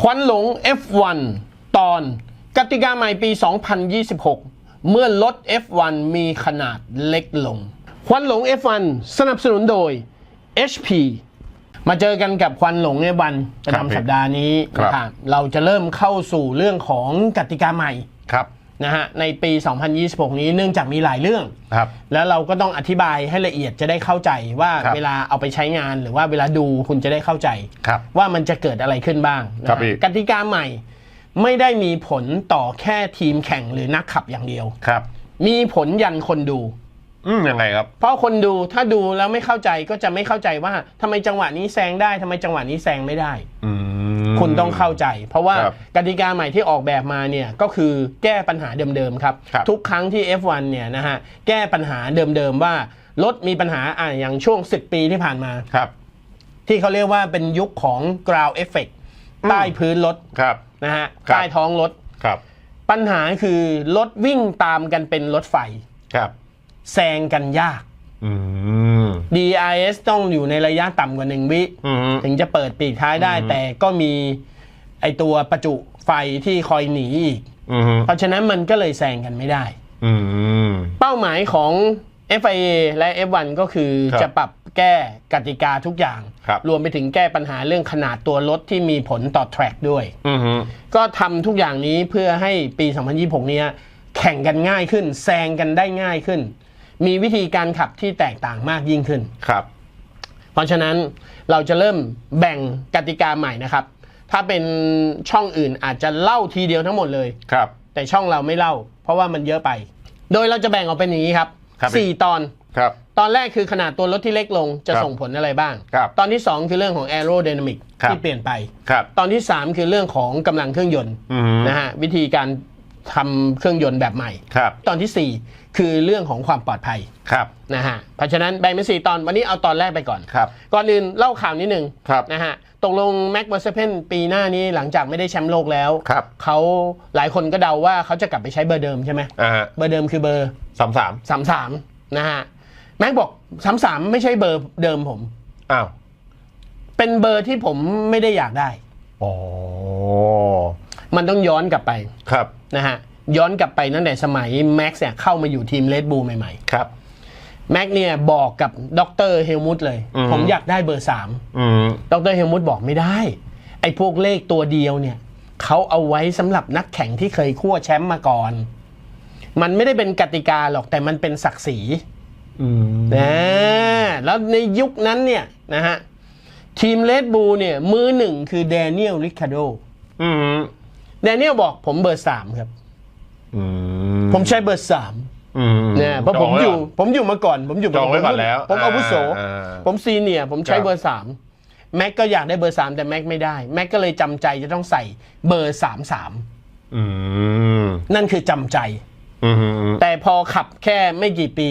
ควันหลง F1 ตอนกติกาใหม่ปี 2026 เมื่อรถ F1 มีขนาดเล็กลง ควันหลง F1 สนับสนุนโดย HP มาเจอกันกับควันหลง F1 ประครับจำสัปดาห์นี้ครับนะครับเราจะเริ่มเข้าสู่เรื่องของกติกาใหม่ครับ นะฮะในปี 2026 นี้เนื่องจากมีหลายเรื่อง ครับ แล้วเราก็ต้องอธิบายให้ละเอียดจะได้เข้าใจว่าครับ เวลาเอาไปใช้งานหรือว่าเวลาดูคุณจะได้เข้าใจ ครับ ว่ามันจะเกิดอะไรขึ้นบ้างนะครัฮะบพี่ กติกาใหม่ไม่ได้มีผลต่อแค่ทีมแข่งหรือนักขับอย่างเดียว ครับมีมีผลยันคนดู อืมยังไงครับ เพราะคนดูถ้าดูแล้วไม่เข้าใจก็จะไม่เข้าใจว่าทำไมจังหวะนี้แซงได้ทำไมจังหวะนี้แซงไม่ได้ อืม คุณต้องเข้าใจ เพราะว่าครับกติกาใหม่ที่ออกแบบมาเนี่ยก็คือแก้ปัญหาเดิมๆครับครับ ทุกครั้งที่ F1 เนี่ยนะฮะแก้ปัญหาเดิมๆว่ารถมีปัญหาอะอย่างช่วง 10 ปีที่ผ่านมาครับ ที่เขาเรียกว่าเป็นยุคของ ground effect อืมใต้พื้นรถครับนะฮะครับใต้ท้องรถครับ ปัญหาคือรถวิ่งตามกันเป็นรถไฟครับแซงกันยาก อืม DRS ต้องอยู่ในระยะต่ำกว่า1วิอืมถึงจะเปิดปีกท้ายได้อืมแต่ก็มีไอตัวประจุไฟที่คอยหนีอีกอืมเพราะฉะนั้นมันก็เลยแซงกันไม่ได้อืมเป้าหมายของ FIA และ F1 ก็คือครับจะปรับแก้กติกาทุกอย่างครับรวมไปถึงแก้ปัญหาเรื่องขนาดตัวรถที่มีผลต่อแทร็กด้วยอืมก็ทำทุกอย่างนี้เพื่อให้ปี 2026 เนี้ยแข่งกันง่ายขึ้น แซงกันได้ง่ายขึ้น มีวิธีการขับที่แตกต่างมากยิ่งขึ้น ครับ เพราะฉะนั้นเราจะเริ่มแบ่งกติกาใหม่นะครับ ถ้าเป็นช่องอื่นอาจจะเล่าทีเดียวทั้งหมดเลย ครับ แต่ช่องเราไม่เล่า เพราะว่ามันเยอะไป โดยเราจะแบ่งออกเป็นอย่างนี้ครับครับสี่ตอน ครับ ตอนแรกคือขนาดตัวรถที่เล็กลงจะครับส่งผลอะไรบ้าง ครับ ตอนที่ 2 คือเรื่องของ aerodynamic ครับที่เปลี่ยนไป ครับ ตอนที่ 3 คือเรื่องของกำลังเครื่องยนต์อืม นะฮะวิธีการ ทำเครื่องยนต์แบบใหม่ครับตอนทีสี่ 4 คือเรื่องของความปลอดภัยครับนะฮะเพราะฉะนั้นแบ่งเป็นสี่ตอนวันนี้เอาตอนแรกไปก่อนครับก่อนอื่นเล่าข่าวนิดนึงครับนะฮะตกลงแม็กเวอร์เซเพนปีหน้านี้หลังจากไม่ได้แชมป์โลกแล้วครับเขาหลายคนก็เดาว่าเขาจะกลับไปใช้เบอร์เดิมใช่ไหมอ่าฮะเบอร์เดิมคือเบอร์สามสามสามสามนะฮะแม็กบอกสามสามไม่ใช่เบอร์เดิมผมอ้าวเป็นเบอร์ที่ผมไม่ได้อยากได้อ๋อ มันต้องย้อนกลับไปครับนะฮะย้อนกลับไปตั้งแต่สมัยแม็กซ์เนี่ยเข้ามาอยู่ทีมเลดบูใหม่ครับๆแม็กเนี่ยบอกกับดรเฮลมุตเลยอืมผมอยากได้เบอร์สามอืมดรเฮลมุตบอกไม่ได้ ไอ้พวกเลขตัวเดียวเนี่ยเขาเอาไว้สำหรับนักแข่งที่เคยคั่วแชมป์มาก่อน มันไม่ได้เป็นกติกาหรอกแต่มันเป็นศักดิ์ศรีอืมนะแล้วในยุคนั้นเนี่ยนะฮะทีมเลดบูเนี่ยมือหนึ่งคือแดเนียลริคาโดอืม แดเนียลบอกผมเบอร์สามครับ อืมผมใช้เบอร์สามอืมนะเพราะผมจงไว้อยู่ก่นผมอยู่มาก่อน ผมอยู่จองไว้ก่อนแล้วผมอาวุโสอ่าผมซีเนียร์ผมใช้ครับเบอร์สามแม็กก็อยากได้เบอร์สามแต่แม็กไม่ได้ แม็กก็เลยจำใจจะต้องใส่เบอร์สามสามอืมนั่นคือจำใจอืมแต่พอขับแค่ไม่กี่ปี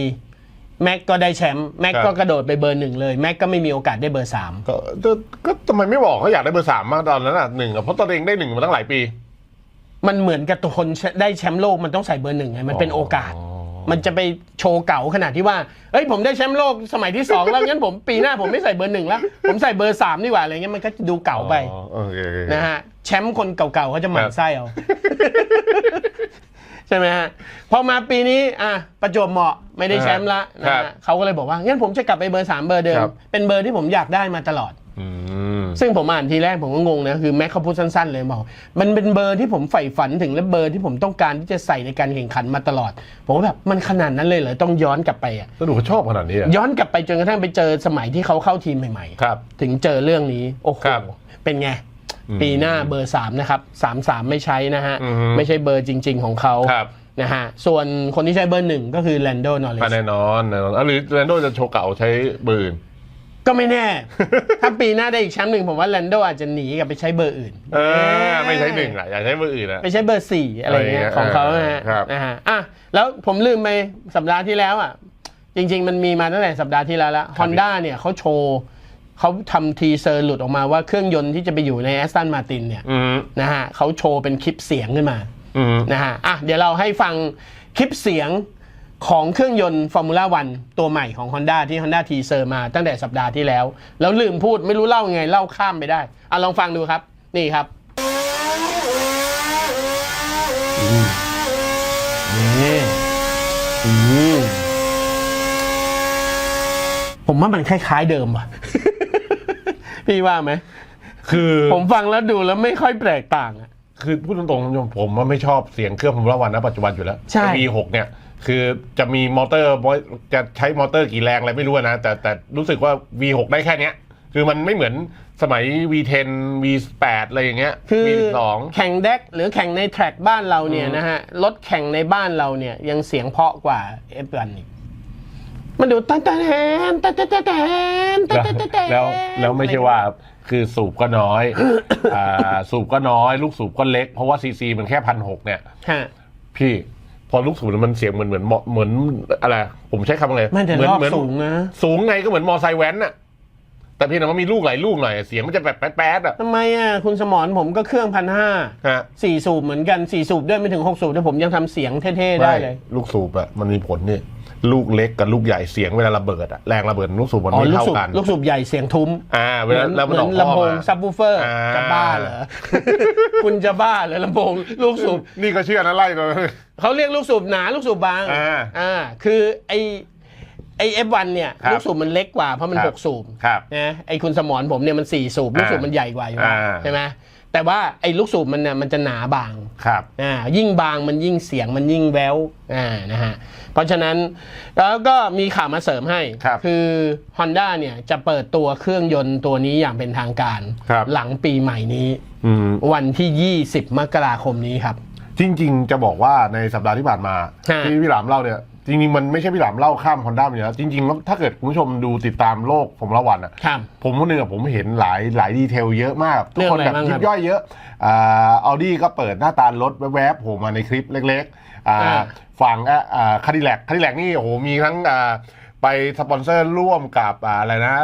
แม็กก็ได้แชมป์แม็กครับก็กระโดดไปเบอร์หนึ่งเลยแม็กก็ไม่มีโอกาสได้เบอร์สามก็ก็ก็ทำไมไม่บอกเขาอยากได้เบอร์สามมาตอนนั้นอะหนึ่งอะเพราะตอนเองได้หนึ่งมาตั้งหลายปี มันเหมือนกับตัวคนได้แชมป์โลกมันต้องใส่เบอร์หนึ่งไงมันเป็นโอกาสอ๋อมันจะไปโชว์เก่าขนาดที่ว่าเอ้ยผมได้แชมป์โลกสมัยที่สองแล้วงั้นผมปีหน้าผมไม่ใส่เบอร์หนึ่งแล้วผมใส่เบอร์สามดีกว่าอะไรเงี้ยมันก็ดูเก่าไปอ๋อโอเคโอเคนะฮะแชมป์คนเก่าๆเขาจะหมั่นไส้เอาใช่ไหมฮะพอมาปีนี้อะประจวบเหมาะไม่ได้แชมป์ละนะครัฮะบเขาก็เลยบอกว่างั้นผมจะกลับไปเบอร์สามเบอร์เดิมครับเป็นเบอร์ที่ผมอยากได้มาตลอดอืม ซึ่งผมอ่านทีแรกผมก็งงนะคือแม็กเขาพูดสั้นๆเลยบอกมันเป็นเบอร์ที่ผมใฝ่ฝันถึงและเบอร์ที่ผมต้องการที่จะใส่ในการแข่งขันมาตลอด ผมก็แบบมันขนาดนั้นเลยเหรอต้องย้อนกลับไปอะแล้วดูเขาชอบขนาดนี้อะย้อนกลับไปจนกระทั่งไปเจอสมัยที่เขาเข้าทีมใหม่ครับๆถึงเจอเรื่องนี้โอ้โหครับเป็นไงอืมปีหน้าเบอร์3นะครับ3 3ไม่ใช้นะฮะอือฮึไม่ใช่เบอร์จริง ๆ ของเขาครับนะฮะส่วนคนที่ใช้เบอร์หนึ่งก็คือแลนโดนอเลอะสแน่นอนแน่นอนอะหรือแรนโดจะโชว์เก่าใช้เบอร์อื่น ก็ไม่แน่ ถ้าปีหน้าได้อีกแชมป์หนึ่งผมว่าแลนโดอาจจะหนีกลับไปใช้เบอร์อื่นเออไม่ใช้หนึ่งอะอยากใช้เบอร์อื่นอะไปใช้เบอร์สี่อะไรเงี้ยอะไรเงี้ยของเขานะฮะครับนะฮะอะแล้วผมลืมไปสัปดาห์ที่แล้วอะ จริง ๆ มันมีมาตั้งแต่สัปดาห์ที่แล้วแล้วฮอนด้าเนี่ยเขาโชว์เขาทำทีเซอร์หลุดออกมาว่าเครื่องยนต์ที่จะไปอยู่ในแอสตันมาตินเนี่ยอืมนะฮะเขาโชว์เป็นคลิปเสียงขึ้นมาอืมนะฮะอะเดี๋ยวเราให้ฟังคลิปเสียง ของเครื่องยนต์ฟอร์มูล่าวันตัวใหม่ของ Honda ที่ Honda ทีเซอร์มาตั้งแต่สัปดาห์ที่แล้ว แล้วลืมพูดไม่รู้เล่าไงเล่าข้ามไปได้อะลองฟังดูครับ นี่ครับนี่อืมผมว่ามันคล้ายๆเดิมว่ะ พี่ว่าไหม คือผมฟังแล้วดูแล้วไม่ค่อยแตกต่างอะ คือพูดตรงๆคุณผู้ชมผมว่าไม่ชอบเสียงเครื่องฟอร์มูล่าวันนะปัจจุบันอยู่แล้วใช่ V6 เนี่ย คือจะมีมอเตอร์จะใช้มอเตอร์กี่แรงอะไรไม่รู้นะ แต่แต่รู้สึกว่า V6 ได้แค่เนี้ย คือมันไม่เหมือนสมัย V10 V8 อะไรอย่างเงี้ย คือ V12 แข่งเด็กหรือแข่งในแทร็กบ้านเราเนี่ยนะฮะ รถแข่งในบ้านเราเนี่ยยังเสียงเพราะกว่า F1 อีกมันดูตันตันแทนตันตันตันแทนตันแล้วตันตันแทนแล้วแล้วไม่ใช่ว่าคือสูบก็น้อยอ่าสูบก็น้อย ลูกสูบก็เล็ก เพราะว่าซีซีมันแค่พันหกเนี่ยฮะพี่ พอลูกสูบมันเสียงเหมือนเหมือนเหมือนเหมือนอะไร ผมใช้คำอะไรไม่แต่เหมืรอบเหมืนสูงนะ สูงไงก็เหมือนมอไซค์แว้นน่ะ แต่เพียงแต่ว่ามีลูกหลายลูกหน่อย เสียงมันจะแบบแป๊ดๆอะทำไมอะคุณสมรผมก็เครื่องพันห้าฮะสี่สูบเหมือนกันสี่สูบด้วยไม่ถึงหกสูบแต่ผมยังทำเสียงเท่ๆได้เลยม่ลูกสูบอะมันมีผลนี่ ลูกเล็กกับลูกใหญ่เสียงเวลาระเบิดอะแรงระเบิดลูกสูบมันอ๋อไม่ลูกเท่าสูบกัน ลูกสูบใหญ่เสียงทุ้มอ่าเหเวมือลานแล้วเหมันมือออนกข้อลำโพงมา ซับวูเฟอร์อ่า จะบ้าเหรอ คุณจะบ้าเหรอลำโพงลูกสูบ นี่ก็เชื่อนะไล่เลย เขาเรียกลูกสูบหนาลูกสูบบางอ่าอ่าคือไอไอเอฟวันเนี่ยครับลูกสูบมันเล็กกว่าเพราะมันครับ หกสูบครับ นะไอคุณสมรผมเนี่ยมันสี่สูบลูกสูบมันใหญ่กว่าอยู่แล้วอ่า ใช่ไหมแต่ว่าไอลูกสูบมันเนี่ยมันจะหนาบางครับ อ่ายิ่งบางมันยิ่งเสียงมันยิ่งแววอ่านะฮะเพ ราะฉะนั้นแล้วก็มีข่าวมาเสริมให้ครับอ Honda เนี่ยจะเปิดตัวเครื่องยนต์ตัวนี้อย่างเป็นทางการ ครับ หลังปีใหม่นี้ อืม วันที่ 20 มกราคมนี้ครับ จริง ๆ จะบอกว่าในสัปดาห์ที่ผ่านมา ฮะ ที่พี่หลามเล่าเนี่ย จริง ๆ มันไม่ใช่พี่หลามเล่าข้ามฮอนด้าไปแล้วจริงๆแล้วถ้าเกิดคุณผู้ชมดูติดตามโลกผมละวันอะ ครับ ผมคนหนึ่งอะผมเห็นหลายหลายดีเทลเยอะมาก ทุกคนเรื่องอะไรแบบบ้างยิครับ บย่อยเยอะอ่าออดี้ก็เปิดหน้าตารถแวบๆโผล่มาในคลิปเล็กๆอ่าอ่า ฝั่งอ่าคาดิแลกคาดิแลกนี่โอ้โหมีทั้งอ่าไปสปอนเซอร์ร่วมกับอ่าอะไรนะ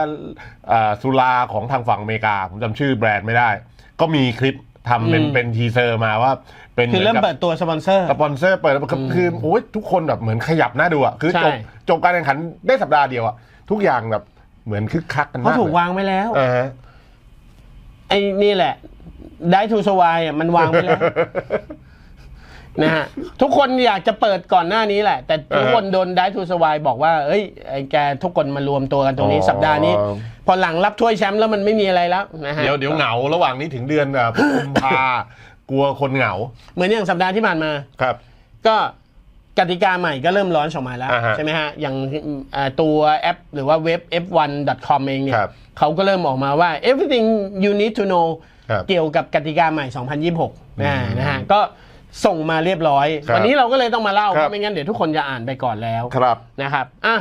อ่าสุราของทางฝั่งอเมริกา ผมจำชื่อแบรนด์ไม่ได้ ก็มีคลิปทำเป็นอืมเป็นทีเซอร์มาว่าเป็นคือเริ่มหนกับเปิดตัวสปอนเซอร์สปอนเซอร์เปิดแล้วคือคือโอ้ยทุกคนแบบเหมือนขยับหน้าดูอะคือใช่จบจบการแข่งขันได้สัปดาห์เดียวอะทุกอย่างแบบเหมือนคึกคักกันเขามากถูกเลยวางไว้แล้วอ่าฮะไอ้นี่แหละ ได้ทูสวายอะมันวางไว้แล้ว นะฮะทุกคนอยากจะเปิดก่อนหน้านี้แหละ แต่ทุกคนโดนได้ทูสวายบอกว่า เอ้ยไอ้แกทุกคนมารวมตัวกันตรงนี้อ๋อ สัปดาห์นี้ พอหลังรับถ้วยแชมป์แล้วมันไม่มีอะไรแล้วนะฮะ เดี๋ยวเดี๋ยวเหงาระหว่างนี้ถึงเดือนแบบกุมภากลัวคนเหงาเหมือนอย่างสัปดาห์ที่ผ่านมา ครับ ก็กติกาใหม่ก็เริ่มร้อนออกมาแล้ว อ่าฮะใช่ไหมฮะ อย่างอ่าตัวแอปหรือว่าเว็บ f1.com เองเนี่ยครับเขาก็เริ่มออกมาว่า everything you need to know ครับเกี่ยวกับกติกาใหม่ 2026นะนะฮะก็ ส่งมาเรียบร้อย ครับวันนี้เราก็เลยต้องมาเล่าคเพรับราะไม่งั้นเดี๋ยวทุกคนจะอ่านไปก่อนแล้วครับ นะครับอะ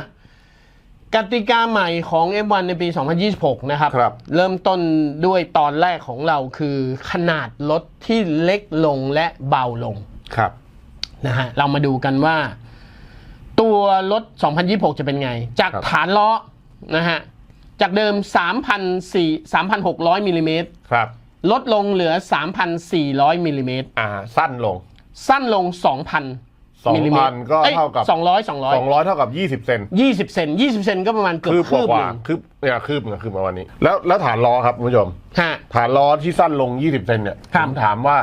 กติกาใหม่ของ F1 ในปี 2026 นะครับ ครับ เริ่มต้นด้วยตอนแรกของเราคือขนาดรถที่เล็กลงและเบาลง ครับ นะฮะเรามาดูกันว่า ตัวรถ 2026 จะเป็นไง จากครับ ฐานล้อนะฮะจากเดิม3,400 3,600มิลลิเมตรครับ ลดลงเหลือ 3,400มิลลิเมตรอ่า สั้นลง สั้นลง 2,000มิลลิเมตร2,000ก็เท่ากับอ้ย200 200 เท่ากับ 20 เซน200 20 เซน20 เซนก็ประมาณเกือบคืบคืบกหว่านึ่งคืบเนี่ยคืบกับคืบมาวันนี้ แล้วแล้วฐานล้อครับคุณผู้ชม ฮะ ฐานล้อที่สั้นลง 20 เซนเนี่ยครัผบมถามว่า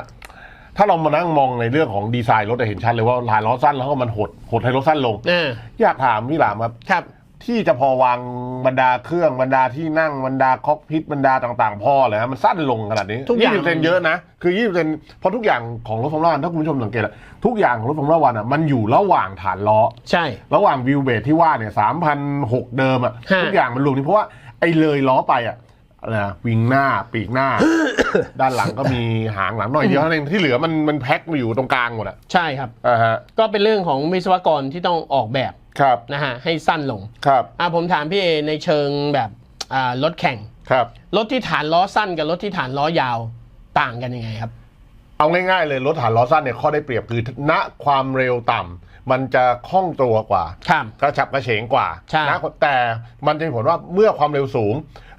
ถ้าเรามานั่งมองในเรื่องของดีไซน์รถจะเห็นชัดเลยว่าฐานล้อสั้นแล้วก็มันหดหดให้รถสั้นลงอ่าอยากถามพี่หลามครับ ครับ ที่จะพอวางบรรดาเครื่องบรรดาที่นั่งบรรดาคอกพิทบรรดาต่างๆ พอเลยฮะมันสั้นลงขนาดนี้ทุกอย่าง20เซนเยอะนะคือ20เซนเพราะทุกอย่างของรถฟอร์มูล่าวันถ้าคุณผู้ชมสังเกตอะทุกอย่างของรถฟอร์มูล่าวันอะมันอยู่ระหว่างฐานล้อใช่ ระหว่างวิวเบสที่ว่าเนี่ยสามพันหกเดิมอะฮะทุกอย่างมันรวมนี่เพราะว่าไอ้เลยล้อไปอะอะไรนะวิงหน้าปีกหน้า ด้านหลังก็มีหางหลังหน่อยเดียวเท่านั้นเองที่เหลือมันมันแพ็คมาอยู่ตรงกลางหมดอะใช่ครับอ่าฮะก็เป็นเรื่องของวิศวกรที่ต้องออกแบบ ครับนะฮะให้สั้นลงครับอะผมถามพี่เอในเชิงแบบอ่ารถแข่งครับรถที่ฐานล้อสั้นกับรถที่ฐานล้อยาวต่างกันยังไงครับ เอาง่ายๆเลยรถฐานล้อสั้นเนี่ยข้อได้เปรียบคือณความเร็วต่ำมันจะคล่องตัวกว่าครับกระฉับกระเฉงกว่าใช่นะแต่มันจะมีผลว่าเมื่อความเร็วสูง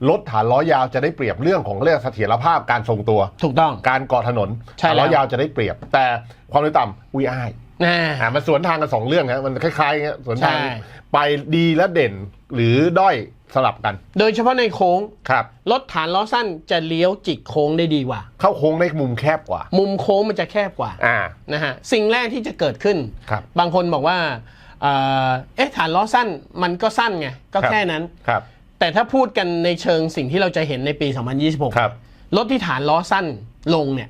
รถฐานล้อยาวจะได้เปรียบเรื่องของเรื่องเสถียรภาพการทรงตัว ถูกต้องการเกาะถนนใช่ฐานแล้วล้อยาวจะได้เปรียบ แต่ความเร็วต่ำอุ้ยอ้าย อ่าอ่ามันสวนทางกันสองเรื่องครับมันคล้ายๆเงี้ยสวนทางใช่ ไปดีและเด่นหรือด้อยสลับกันโดยเฉพาะในโค้ง ครับ รถฐานล้อสั้นจะเลี้ยวจิกโค้งได้ดีกว่า เข้าโค้งได้มุมแคบกว่า มุมโค้งมันจะแคบกว่าอ่า นะฮะสิ่งแรกที่จะเกิดขึ้น ครับ บางคนบอกว่าเอ่อเอ๊ะฐานล้อสั้นมันก็สั้นไงก็ครับแค่นั้น ครับ แต่ถ้าพูดกันในเชิงสิ่งที่เราจะเห็นในปี 2026 ครับ รถที่ฐานล้อสั้นลงเนี่ย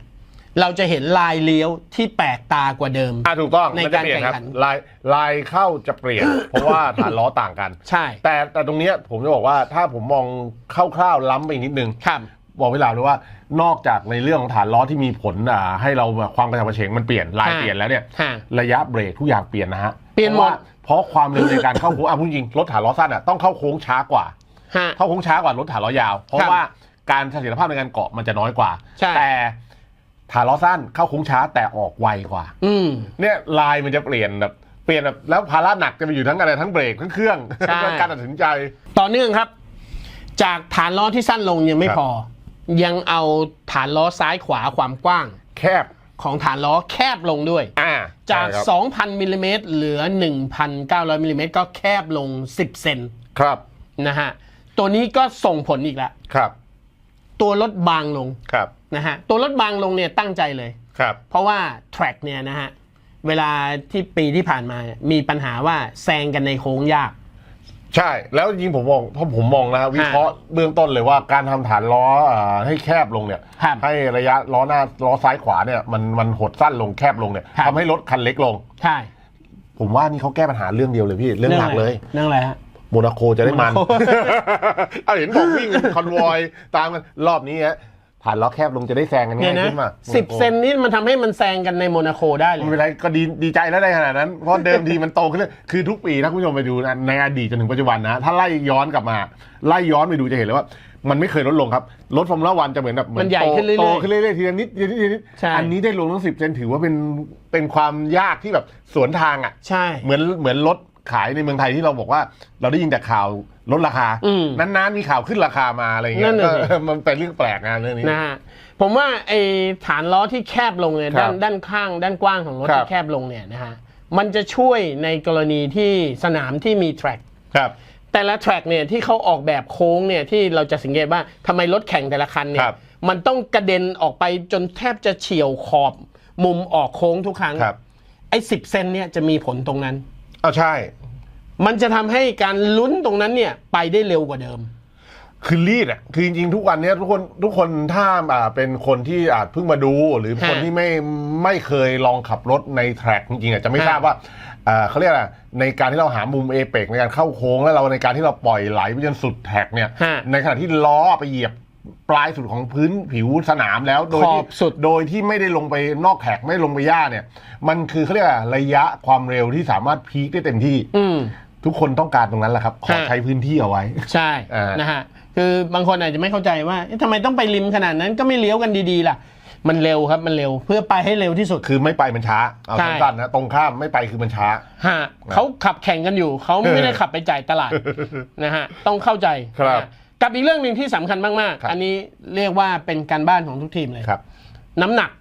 เราจะเห็นลายเลี้ยวที่แปลกตากว่าเดิม อ่าถูกต้องในมันจะการเปลี่ยนครับแข่งขันลายลายเข้าจะเปลี่ยน เพราะว่าฐานล้อต่างกัน ใช่ แต่แต่ตรงเนี้ยผมจะบอกว่าถ้าผมมองคร่าวๆล้ำไปอีกนิดนึงครับบอกเวลาเลยว่านอกจากในเรื่องของฐานล้อที่มีผลอ่าให้เราแบบความกระฉับกระเฉงมันเปลี่ยนลายฮะเปลี่ยนแล้วเนี่ยฮะระยะเบรกทุกอย่างเปลี่ยนนะฮะเปลี่ยนหมดพราะว่าเพราะความเร็วในการเข้าโค้งอะพูดจริงรถฐานล้อสั้นอะต้องเข้าโค้งช้ากว่าฮะเข้าโค้งช้ากว่ารถฐานล้อยาว เพราะครับว่าการเสถียรภาพในการเกาะมันจะน้อยกว่าใช่แต่ ฐานล้อสั้นเข้าโค้งช้าแต่ออกไวกว่า อืม เนี่ยลายมันจะเปลี่ยนแบบเปลี่ยนแบบแล้วภาระหนักจะไปอยู่ทั้งอะไรทั้งเบรกทั้งเครื่องใช่การตัดสินใจ ต่อเนื่องครับ จากฐานล้อที่สั้นลงยังไม่ครับ พอ ยังเอาฐานล้อซ้ายขวาความกว้าง แคบของฐานล้อแคบลงด้วย อ่าจาก ใช่ครับ2,000มิลลิเมตรเหลือ 1,900มิลลิเมตรก็แคบลง 10 เซนครับนะฮะ ตัวนี้ก็ส่งผลอีกแล้วครับตัวรถบางลง ครับ นะฮะตัวรถบางลงเนี่ยตั้งใจเลยครับเพราะว่า track เนี่ยนะฮะเวลาที่ปีที่ผ่านมาเนี่ยมีปัญหาว่าแซงกันในโค้งยาก ใช่แล้วจริงๆผมมองเพราะผมมองนะวิเคราะห์เบื้องต้นเลยว่าการทำฐานล้ออ่าให้แคบลงเนี่ยครับให้ระยะล้อหน้าล้อซ้ายขวาเนี่ยมันมันหดสั้นลงแคบลงเนี่ยครับทำให้รถคันเล็กลง ใช่ ผมว่านี่เขาแก้ปัญหาเรื่องเดียวเลยพี่เรื่องหลักเลยเรื่องอะไรฮะโมนาโคจะได้มันโมนาโคเอาเห็นบอกวิ่งคอนวอยตามกันรอบนี้ฮะ ฐานล้อแคบลงจะได้แซงกันเนี่ง่ายยนะขึ้นมาสิบเซนนี่มันทำให้มันแซงกันในโมนาโคได้เลไม่ยเป็นไรก็ดีดีใจแล้วได้ขนาดนั้น เพราะเดิมทีมันโตขึ้นเรื่อยคือทุกปีถ้าคุณผู้ชมไปดูนะในอดีตจนถึงปัจจุบันนะ ถ้าไล่ย้อนกลับมา ไล่ย้อนไปดูจะเห็นเลยว่า มันไม่เคยลดลงครับรถฟอร์มูล่าวันจะเหมือนแบบเมันใหญ่โตขึ้นเรื่อยๆโตขึ้นเรื่อยๆทีละนิดทีละนิดทีละนิดใช่อันนี้ได้ลงตั้งสิบเซนถือว่าเป็นเป็นความยากที่แบบสวนทางอะใช่เหมือนเหมือนรถขายในเมืองไทยที่เราบอกว่า เราได้ยินแต่ข่าว ลดราคา อืม นานๆมีข่าวขึ้นราคามาอะไรอย่างเงี้นั่ยนน่ะสิ ก็ มันเป็นเรื่องแปลกนะเรื่องนี้ นะฮะผมว่าไอ้ฐานล้อที่แคบลงเนี่ยครัด้าบนด้านข้าง ด้านกว้างของรถครับ ที่แคบลงเนี่ยนะฮะมันจะช่วยในกรณีที่สนามที่มี track ครับ แต่ละ track เนี่ยที่เขาออกแบบโค้งเนี่ยที่เราจะสังเกตว่าทำไมรถแข่งแต่ละคันเนี่คยรับมันต้องกระเด็นออกไปจนแทบจะเฉียวขอบมุมออกโค้งทุกครั้งครับ ไอ้สิบเซนเนี่ยจะมีผลตรงนั้น เอาใช่ มันจะทำให้การลุ้นตรงนั้นเนี่ยไปได้เร็วกว่าเดิม คือรีดอะคือจริงๆทุกวันเนี้ยทุกคนทุกคนถ้าอ่าเป็นคนที่อาจเพิ่งมาดู หรือคนฮะที่ไม่ไม่เคยลองขับรถในแทร็กจริงๆอะจะไม่ฮะทราบว่าอ่าเขาเรียกอะไรในการที่เราหามุมเอเปกในการเข้าโค้งแล้วเราในการที่เราปล่อยไหลไปจนสุดแท็กเนี่ย ฮะในขณะที่ล้อไปเหยียบปลายสุดของพื้นผิวสนามแล้วโดยขที่อบสุด โดยที่ไม่ได้ลงไปนอกแท็กไม่ลงไปย่าเนี่ย มันคือเขาเรียกว่าระยะความเร็วที่สามารถพีคได้เต็มที่ อืม ทุกคนต้องการตรงนั้นแหละครับ ขอฮะใช้พื้นที่เอาไว้ ใช่อ่านนะฮะคือบางคนอาจจะไม่เข้าใจว่าเอ๊ะทำไมต้องไปริมขนาดนั้นก็ไม่เลี้ยวกันดีๆล่ะ มันเร็วครับมันเร็วเพื่อไปให้เร็วที่สุดคือไม่ไปมันช้าเอาใช่สั้นๆนะตรงข้ามไม่ไปคือมันช้าฮะเขาขับแข่งกันอยู่เขาไม่ได้ขับไปจ่ายตลาดนะฮะต้องเข้าใจครับนะฮะกับอีกเรื่องหนึ่งที่สำคัญมากครับๆอันนี้เรียกว่าเป็นการบ้านของทุกทีมเลยครับ น้ำหนัก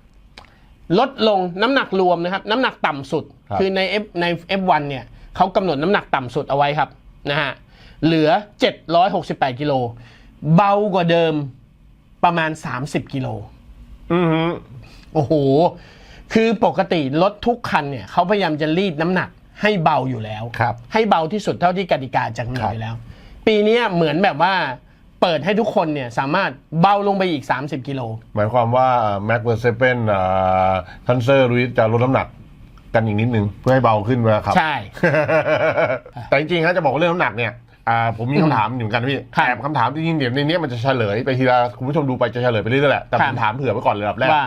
ลดลงน้ำหนักรวมนะครับ น้ำหนักต่ำสุดครับคือใน F ใน F1 เนี่ย เขากำหนดน้ำหนักต่ำสุดเอาไว้ครับนะฮะเหลือ 768 กิโล เบากว่าเดิมประมาณ 30 กิโลอือฮึโอ้โห คือปกติรถทุกคันเนี่ยเขาพยายามจะรีดน้ำหนักให้เบาอยู่แล้ว ครับให้เบาที่สุดเท่าที่กติกาจะกำหนดครับอยู่แล้ว ปีเนี้ยเหมือนแบบว่าเปิดให้ทุกคนเนี่ยสามารถเบาลงไปอีก 30 กิโล หมายความว่าแม็กเวอร์เซเปนทันเซอร์ลุยจะลดน้ำหนัก กันอีกนิดนึงเพื่อให้เบาขึ้นเวลาครับ ใช่ แต่จริงๆฮะจะบอกว่าเรื่องน้ำหนักเนี่ยอ่าผมมีคำถามอยู่เหมือนกันพี่ครับแอบคำถามจริงๆเดี๋ยวในนี้มันจะเฉลยไปทีละคุณผู้ชมดูไปจะเฉลยไปเรื่อยๆแหละแต่ครัผบมถามเผื่อไว้ก่อนเลยระดับแรก ว่า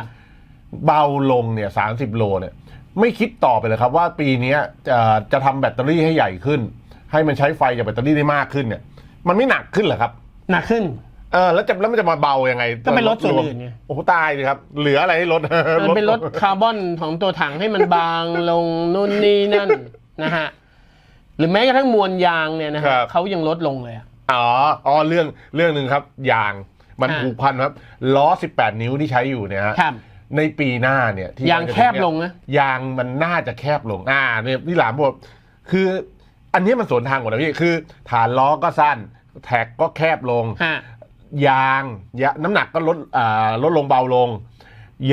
เบาลงเนี่ยสาโลเนี่ย ไม่คิดต่อไปเลยครับว่าปีเนี้ยจะจะทำแบตเตอรี่ให้ใหญ่ขึ้น ให้มันใช้ไฟจากแบตเตอรี่ได้มากขึ้นเนี่ย มันไม่หนักขึ้นเหรอครับ หนักขึ้น เออแล้วจะแล้วมันจะมาเบายังไงก็เป็นรถส่วนอื่นไง โอ้โหตายเลยครับ เหลืออะไรให้ลดมันเป็นรถคาร์บอนของตัวถังให้มันบางลงนู่นนี่นั่นนะฮะหรือแม้กระทั่งมวลยางเนี่ยนะคฮะรับเขายังลดลงเลยอะอ๋ออ๋อเรื่องเรื่องหนึ่งครับยางมันอ่าผูกพันครับล้อ 18 นิ้วที่ใช้อยู่เนี่ยฮะครับ ในปีหน้าเนี่ยที่ยางแคบลงนะ ยางมันน่าจะแคบลงอ่าเนี่ยพี่หลามบอกคืออันนี้มันสวนทางหมดนะพี่คือ ฐานล้อก็สั้น แท็กก็แคบลง ฮะ ยางยะน้ำหนักก็ลดอ่าลดลงเบาลง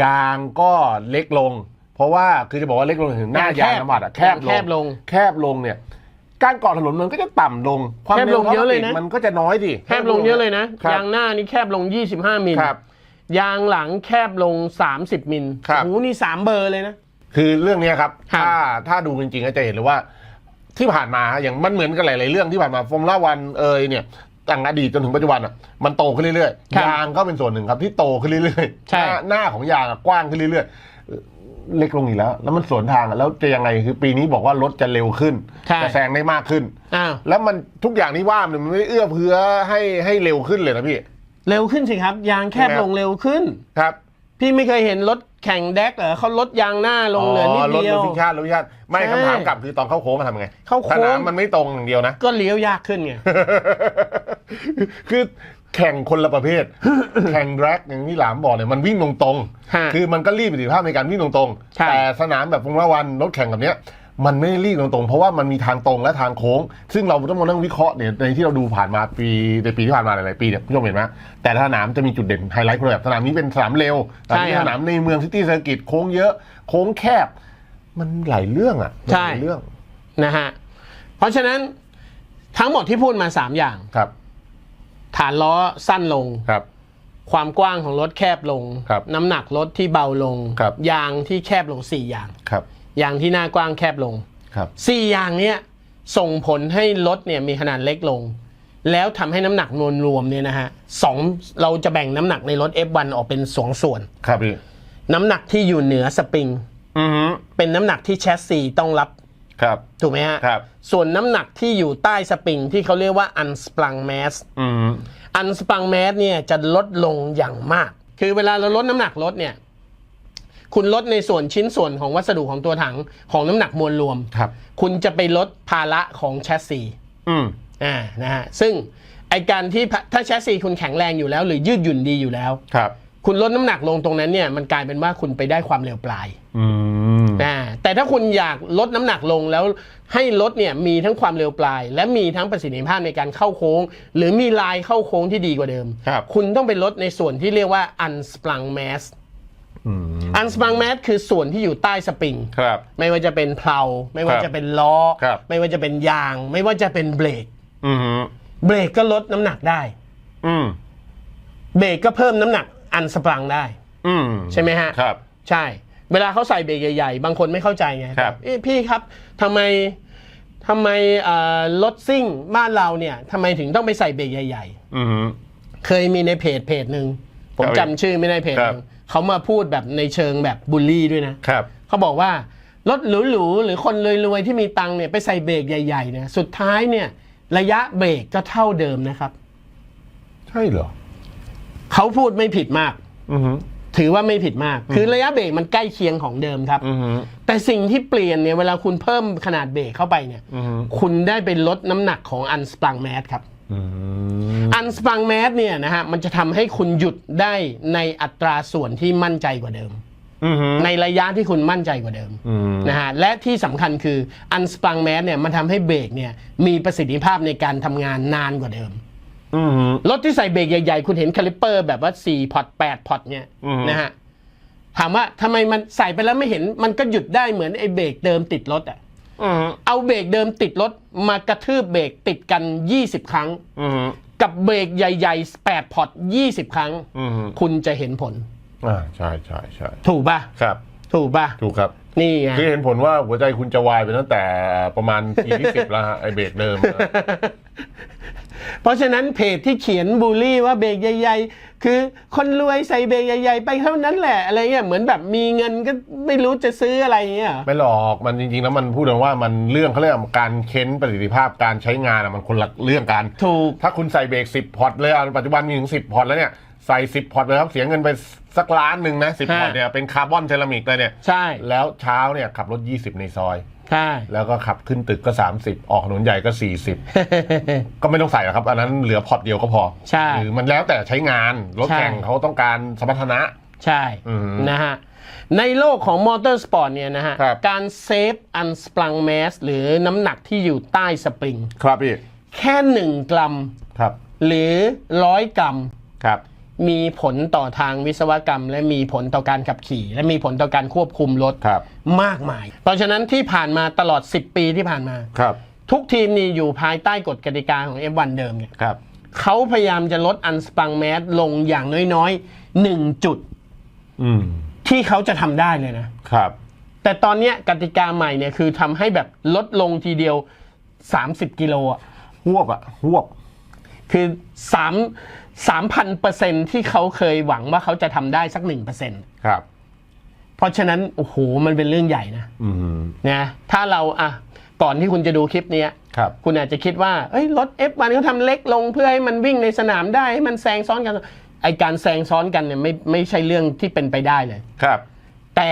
ยางก็เล็กลง เพราะว่าคือจะบอกว่าเล็กลงถึงหน้ายางน้ำมันอะแคบลงแคบลงแคบลงเนี่ยการเกาะถนนมันก็จะต่ำลง ความแคบลงร็วเยอะเลยนะมันก็จะน้อยดิแคบลงเยอะเลยนะครับยางหน้านี่แคบลง 25 มิลครับยางหลังแคบลง 30 มิลครับโอ้โหนี่ 3 เบอร์เลยนะ คือเรื่องเนี้ยครับครับ ถ้าถ้าดูจริงๆก็จะเห็นเลยว่าที่ผ่านมาอย่างมันเหมือนกันหลายๆเรื่องที่ผ่านมาฟอร์มูล่าวันเอยเนี่ย ตั้งอดีตจนถึงปัจจุบันอะมันโตขึ้นเรื่อยครับๆยางก็เป็นส่วนหนึ่งครับ ที่โตขึ้นเรื่อยๆใช่ หน้าหน้าของยางอะกว้างขึ้นเรื่อยๆ เล็กลงอีกแล้ว แล้วมันสวนทางอะแล้วจะยังไงคือปีนี้บอกว่ารถจะเร็วขึ้นใช่ จะแซงได้มากขึ้น อ้าว แล้วมันทุกอย่างที่ว่ามันไม่เอื้อเฟื้อให้ให้เร็วขึ้นเลยนะพี่ เร็วขึ้นสิครับ ยางแคบใช่ไหม ลงเร็วขึ้น ครับ พี่ไม่เคยเห็นรถ แข่งแดกเหรอเขาลดยางหน้าลงเหลือนิดรถเดียรวถพิชาติรถพิชาติไม่ใช่คำถามกลับคือตอนเข้าโค้งมันทำไงเข้าโค้งสนามมันไม่ตรงอย่างเดียวนะ ก็เลี้ยวยากขึ้นไงคือแข่งคนละประเภท แข่งแดร็กอย่างที่หลามบอกเนี่ยมันวิ่งตรงฮะๆคือมันก็รีบประสิทธิภาพในการวิ่งตรงใช่ๆแต่สนามแบบฟงละวันรถแข่งแบบเนี้ย มันไม่ได้รีบตรงๆ เพราะว่ามันมีทางตรงและทางโค้ง ซึ่งเราต้องมานั่งวิเคราะห์เนี่ยในที่เราดูผ่านมาปีในปีที่ผ่านมาหลายๆปีเนี่ยผู้ชมเห็นไหมแต่ละสนามจะมีจุดเด่นไฮไลท์คนละแบบสนามนี้เป็นสนามเร็วสนามนี้ใช่ครับสนามในเมืองซิตี้เซอร์กิตโค้งเยอะโค้งแคบ มันหลายเรื่องอะมันใช่หลายเรื่องนะฮะเพราะฉะนั้นทั้งหมดที่พูดมา3อย่างครับ ฐานล้อสั้นลงครับความกว้างของรถแคบลงครับน้ำหนักรถที่เบาลงครับยางที่แคบลง4อย่างครับ ยางที่หน้ากว้างแคบลงครับ4อย่างเนี้ยส่งผลให้รถเนี่ยมีขนาดเล็กลง แล้วทำให้น้ำหนักมวลรวมเนี่ยนะฮะสองเราจะแบ่งน้ำหนักในรถ F1 ออกเป็นสองส่วน ครับพี่น้ำหนักที่อยู่เหนือสปริงอือฮึเป็นน้ำหนักที่แชสซีต้องรับครับถูกไหมฮะครับส่วนน้ำหนักที่อยู่ใต้สปริงที่เขาเรียกว่า unsprung mass อือฮึ unsprung mass เนี่ยจะลดลงอย่างมาก คือเวลาเราลดน้ำหนักรถเนี่ย คุณลดในส่วนชิ้นส่วนของวัสดุของตัวถังของน้ำหนักมวลรวม ครับ คุณจะไปลดภาระของแชสซีอืม อ่านะฮะซึ่งไอการที่พะถ้าแชสซีคุณแข็งแรงอยู่แล้ว หรือยืดหยุ่นดีอยู่แล้ว ครับ คุณลดน้ำหนักลงตรงนั้นเนี่ยมันกลายเป็นว่าคุณไปได้ความเร็วปลายอืม อ่าแต่ถ้าคุณอยากลดน้ำหนักลงแล้วให้รถเนี่ยมีทั้งความเร็วปลาย และมีทั้งประสิทธิภาพในการเข้าโค้ง หรือมีลายเข้าโค้งที่ดีกว่าเดิมครับคุณต้องไปลดในส่วนที่เรียกว่า unsprung mass อืม unsprung mass คือส่วนที่อยู่ใต้สปริง ครับ ไม่ว่าจะเป็นเพลา ไม่ว่าครับจะเป็นล้อ ครับ ไม่ว่าจะเป็นยาง ไม่ว่าจะเป็นเบรกอืมฮึเบรกก็ลดน้ำหนักได้ อืมเบรกก็เพิ่มน้ำหนักอันสปรังได้ อืมใช่ไหมฮะ ครับ ใช่ เวลาเขาใส่เบรกใหญ่ๆ บางคนไม่เข้าใจไงครับ เอ๊ะพี่ครับทำไมทำไมเอ่อรถซิ่งบ้านเราเนี่ยทำไมถึงต้องไปใส่เบรกใหญ่ อืมฮึ ๆ เคยมีในเพจเพจหนึ่งผมครับจำชื่อไม่ได้เพจหนึ่ง เขามาพูดแบบในเชิงแบบบูลลี่ด้วยนะครับเขาบอกว่ารถหรูๆหรือคนรวยๆที่มีตังค์เนี่ยไปใส่เบรกใหญ่ๆเนี่ยสุดท้ายเนี่ย ระยะเบรกก็เท่าเดิมนะครับ ใช่เหรอเขาพูดไม่ผิดมาก อืมฮึ ถือว่าไม่ผิดมาก คือระยะเบรกมันใกล้เคียงของเดิมครับ อืมฮึ แต่สิ่งที่เปลี่ยนเนี่ยเวลาคุณเพิ่มขนาดเบรกเข้าไปเนี่ย อืมฮึ คุณได้ไปลดน้ำหนักของอันสปรังแมสครับ อืมอันสปรังแมสเนี่ยนะฮะมันจะทำให้คุณหยุดได้ในอัตราส่วนที่มั่นใจกว่าเดิม อืมฮึ ในระยะที่คุณมั่นใจกว่าเดิมอืม นะฮะและที่สำคัญคืออันสปรังแมสเนี่ยมันทำให้เบรกเนี่ยมีประสิทธิภาพในการทำงานนานกว่าเดิม อืมฮึ รถที่ใส่เบรกใหญ่ๆ คุณเห็นคาลิปเปอร์แบบว่า 4 พอร์ต8พอร์ตเนี่ยอืม นะฮะถามว่าทำไมมันใส่ไปแล้วไม่เห็นมันก็หยุดได้เหมือนไอ้เบรกเดิมติดรถอะอืมฮึ เอาเบรกเดิมติดรถมากระทืบเบรกติดกัน 20 ครั้งอืมฮึกับเบรกใหญ่ๆ8พอร์ต20 ครั้งอืมฮึคุณจะเห็นผลอ่าใช่ใช่ใช่ถูกป่ะครับ ถูกป่ะถูกครับนี่ไงคือเห็นผลว่าหัวใจคุณจะวายไปตั้งแต่ประมาณปีที่สิบแล้วฮะไอเบรกเดิมนะ เพราะฉะนั้นเพจที่เขียนบูลลี่ว่าเบรกใหญ่ๆ คือคนรวยใส่เบรกใหญ่ๆ ไปเท่านั้นแหละอะไรเงี้ยเหมือนแบบมีเงินก็ไม่รู้จะซื้ออะไรเงี้ยไม่หรอกมันจริงๆแล้วมันพูดถึงว่ามันเรื่องเขาเรียกว่าการเค้นประสิทธิภาพการใช้งานอะมันคนละเรื่องกันถูกถ้าคุณใส่เบรกสิบพอร์ตเลยอะปัจจุบันมีถึงสิบพอร์ตแล้วเนี่ยใส่สิบพอร์ตเลยครับเสียเงินไปสักล้านหนึ่งนะสิบฮะพอร์ตเนี่ยเป็นคาร์บอนเซรามิกเลยเนี่ยใช่แล้วเช้าเนี่ยขับรถ 20 ในซอยใช่แล้วก็ขับขึ้นตึกก็ 30 ออกถนนใหญ่ก็ 40 ก็ไม่ต้องใส่หรอกครับ อันนั้นเหลือพอร์ตเดียวก็พอใช่หรือมันแล้วแต่ใช้งาน รถใช่แข่งเขาต้องการสมรรถนะ ใช่อืมนะฮะในโลกของมอเตอร์สปอร์ตเนี่ยนะฮะครับการเซฟอันสปรังแมสหรือน้ำหนักที่อยู่ใต้สปริง ครับพี่ แค่หนึ่งกรัมครับ หรือร้อยกรัมครับ มีผลต่อทางวิศวกรรม และมีผลต่อการขับขี่ และมีผลต่อการควบคุมรถครับ มากมาย เพราะฉะนั้นที่ผ่านมาตลอด 10 ปีที่ผ่านมา ครับ ทุกทีมนี่อยู่ภายใต้กฎกติกาของ F1 เดิมเนี่ยครับ เขาพยายามจะลดอันสปรังแมสลงอย่างน้อยๆ1จุดอืมที่เขาจะทำได้เลยนะ ครับ แต่ตอนเนี้ยกติกาใหม่เนี่ยคือทำให้แบบลดลงทีเดียว 30 กิโลอะหวบอะหวบ คือ3 3,000เปอร์เซ็นที่เขาเคยหวังว่าเขาจะทำได้สัก1%เปอร์เซ็นครับ เพราะฉะนั้น โอ้โห มันเป็นเรื่องใหญ่นะอืมนะถ้าเราอะก่อนที่คุณจะดูคลิปเนี้ยครับ คุณอาจจะคิดว่าเอ้ยรถ F1 เขาทำเล็กลงเพื่อให้มันวิ่งในสนามได้ให้มันแซงซ้อนกันไอการแซงซ้อนกันเนี่ยไม่ไม่ใช่เรื่องที่เป็นไปได้เลย ครับ แต่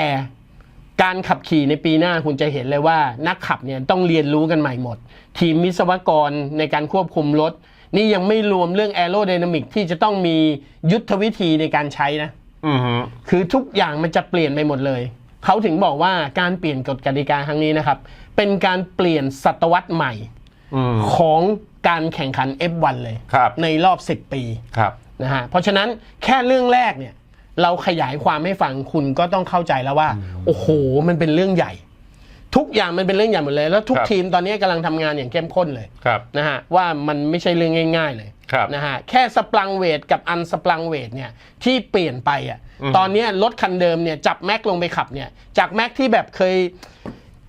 การขับขี่ในปีหน้าคุณจะเห็นเลยว่า นักขับเนี่ยต้องเรียนรู้กันใหม่หมด ทีมวิศวกรในการควบคุมรถ นี่ยังไม่รวมเรื่องแอโร d y นามิกที่จะต้องมียุทธวิธีในการใช้นะอืมฮึคือทุกอย่างมันจะเปลี่ยนไปหมดเลย เขาถึงบอกว่าการเปลี่ยนกฎกติกาครั้งนี้นะครับ เป็นการเปลี่ยนศตวรรษใหม่อืมของการแข่งขัน F1 เลยครับในรอบ 10 ปีครับนะฮะเพราะฉะนั้นแค่เรื่องแรกเนี่ย เราขยายความให้ฟังคุณก็ต้องเข้าใจแล้วว่า โอ้โห มันเป็นเรื่องใหญ่ ทุกอย่างมันเป็นเรื่องใหญ่หมดเลย แล้วทุกครับทีมตอนนี้กำลังทำงานอย่างเข้มข้นเลยครับนะฮะว่ามันไม่ใช่เรื่องง่าย ๆ เลยครับนะฮะแค่สปรังเวทกับอันสปรังเวทเนี่ยที่เปลี่ยนไปอะอืมตอนเนี้ยรถคันเดิมเนี่ยจับแม็กลงไปขับเนี่ยจากแม็กที่แบบเคย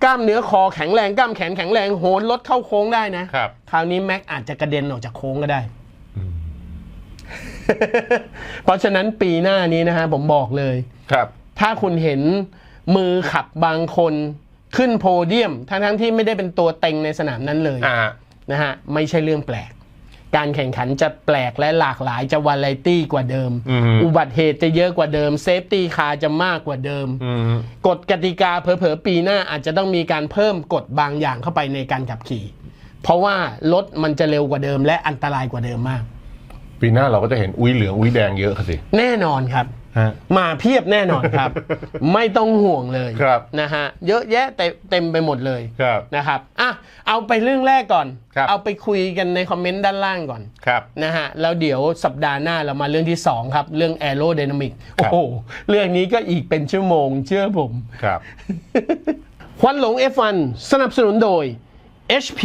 กล้ามเนื้อคอแข็งแรงกล้ามแขนแข็งแรงโหนรถเข้าโค้งได้นะครับคราวนี้แม็กอาจจะกระเด็นออกจากโค้งก็ได้ เพราะฉะนั้นปีหน้านี้นะฮะผมบอกเลยครับ ถ้าคุณเห็นมือขับบางคน ขึ้นโพเดียมทั้งๆที่ไม่ได้เป็นตัวเต็งในสนามนั้นเลยอ่านะฮะไม่ใช่เรื่องแปลก การแข่งขันจะแปลกและหลากหลายจะวาไรตี้กว่าเดิม อืมอุบัติเหตุจะเยอะกว่าเดิมเซฟตี้คาร์จะมากกว่าเดิม อืมกฎกติกาเผลอๆปีหน้าอาจจะต้องมีการเพิ่มกฎบางอย่างเข้าไปในการขับขี่ เพราะว่ารถมันจะเร็วกว่าเดิมและอันตรายกว่าเดิมมาก ปีหน้าเราก็จะเห็นอุ้ยเหลืองอุ้ยแดงเยอะค่ะสิ แน่นอนครับฮะ มาเพียบแน่นอนครับ ไม่ต้องห่วงเลยครับนะฮะเยอะแยะเต็มเต็มไปหมดเลยครับนะครับอะเอาไปเรื่องแรกก่อนครับเอาไปคุยกันในคอมเมนต์ด้านล่างก่อนครับนะฮะแล้วเดี๋ยวสัปดาห์หน้าเรามาเรื่องที่ 2 ครับ เรื่อง Aerodynamic ครัโอ้บโหเรื่องนี้ก็อีกเป็นชั่วโมงเชื่อผมครับควันหลง F1 สนับสนุนโดย HP